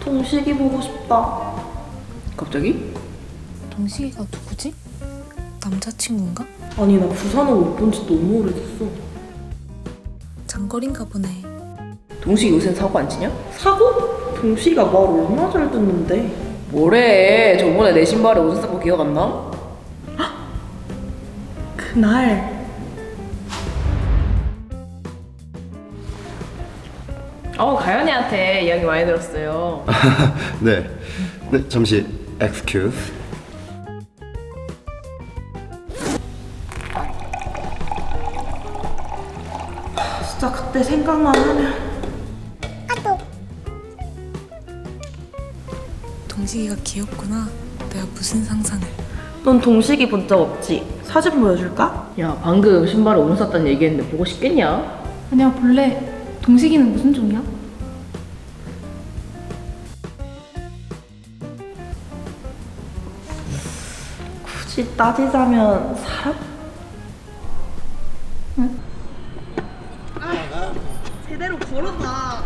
동식이 보고 싶다. 갑자기? 동식이가 누구지? 남자친구인가? 아니 나 부산은 못본 지 너무 오래됐어. 장거리인가 보네. 동식이 요새 사고 안 치냐? 사고? 동식이가 말 얼마나 잘 듣는데. 뭐래 저번에 내 신발에 옷을 싼거 기억 안 나? 그날 어 가연이한테 이야기 많이 들었어요 네. 네, 잠시 excuse. 진짜 그때 생각만 하면 동식이가 귀엽구나. 내가 무슨 상상을. 넌 동식이 본 적 없지? 사진 보여줄까? 야 방금 신발에 옷 샀다는 얘기했는데 보고 싶겠냐? 아니야 볼래 동식이는 무슨 종이야? 굳이 따지자면 사람? 제대로 걸어봐.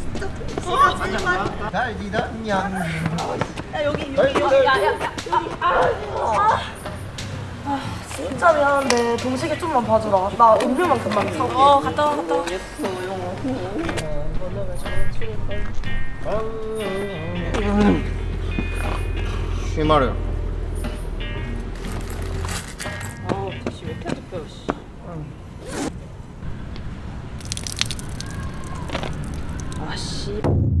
진짜 진짜 미안한데 동식이 좀만 봐주라. 나 음료만 금방 사. 어 갔다 와 갔다 와. 이 말이야. 아우 씨, 왜 이렇게 더 씨. 아씨.